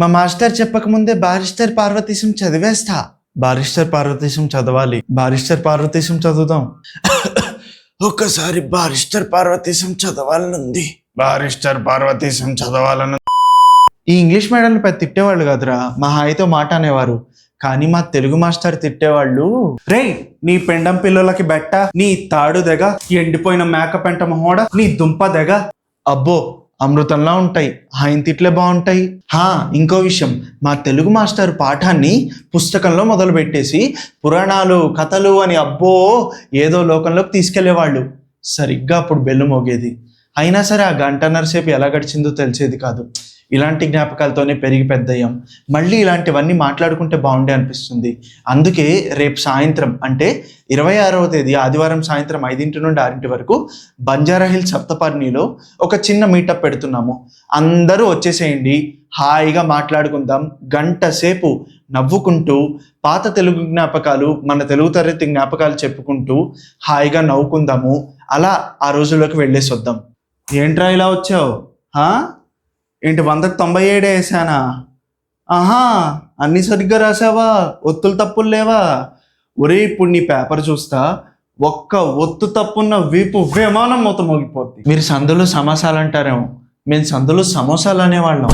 మా మాస్టర్ చెప్పకముందే బారిస్టర్ పార్వతీశం చదివేస్తా. బారిస్టర్ పార్వతీశం చదవాలి. బారిస్టర్ పార్వతీశం చదువుదాం. ఒక్కసారి బారిస్టర్ పార్వతీశం చదవాలనుంది. బారిస్టర్ పార్వతీశం చదవాలను ఈ ఇంగ్లీష్ మీడియంలో పెద్ద తిట్టేవాళ్ళు కదరా. మా హాయితో మాట అనేవారు. కానీ మా తెలుగు మాస్టర్ తిట్టేవాళ్ళు. రే నీ పెండం పిల్లలకి బెట్ట నీ తాడు దెగ ఎండిపోయిన మేక పెంట మొహోడ నీ దుంప దెగ. అబ్బో అమృతంలా ఉంటాయి ఆయన తిట్లే బాగుంటాయి. హా ఇంకో విషయం. మా తెలుగు మాస్టర్ పాఠాన్ని పుస్తకంలో మొదలు పెట్టేసి పురాణాలు కథలు అని అబ్బో ఏదో లోకంలోకి తీసుకెళ్ళేవాళ్ళు. సరిగ్గా అప్పుడు బెల్లు మోగేది. అయినా సరే ఆ గంటన్నర సేపు ఎలా గడిచిందో తెలిసేది కాదు. ఇలాంటి జ్ఞాపకాలతోనే పెరిగి పెద్దయ్యాం. మళ్ళీ ఇలాంటివన్నీ మాట్లాడుకుంటే బాగుండే అనిపిస్తుంది. అందుకే రేపు సాయంత్రం అంటే ఇరవై ఆరవ తేదీ ఆదివారం సాయంత్రం ఐదింటి నుండి ఆరింటి వరకు బంజారాహిల్ సప్తపర్ణిలో ఒక చిన్న మీటప్ పెడుతున్నాము. అందరూ వచ్చేసేయండి. హాయిగా మాట్లాడుకుందాం. గంట సేపు నవ్వుకుంటూ పాత తెలుగు జ్ఞాపకాలు మన తెలుగు తరగతి జ్ఞాపకాలు చెప్పుకుంటూ హాయిగా నవ్వుకుందాము. అలా ఆ రోజుల్లోకి వెళ్ళేసి వద్దాం ఏంట్రా ఇలా వచ్చావు? హా ఏంటి వందకు తొంభై ఏడే వేసానా? ఆహా అన్ని సరిగ్గా రాసావా? ఒత్తులు తప్పులు లేవా? ఒరే ఇప్పుడు నీ పేపర్ చూస్తా. ఒక్క ఒత్తు తప్పున్న వీపు విమానం మొత్తం మోగిపోద్ది. మీరు సందులో సమోసాలు అంటారేమో. మేము సందులో సమోసాలు అనేవాళ్ళం.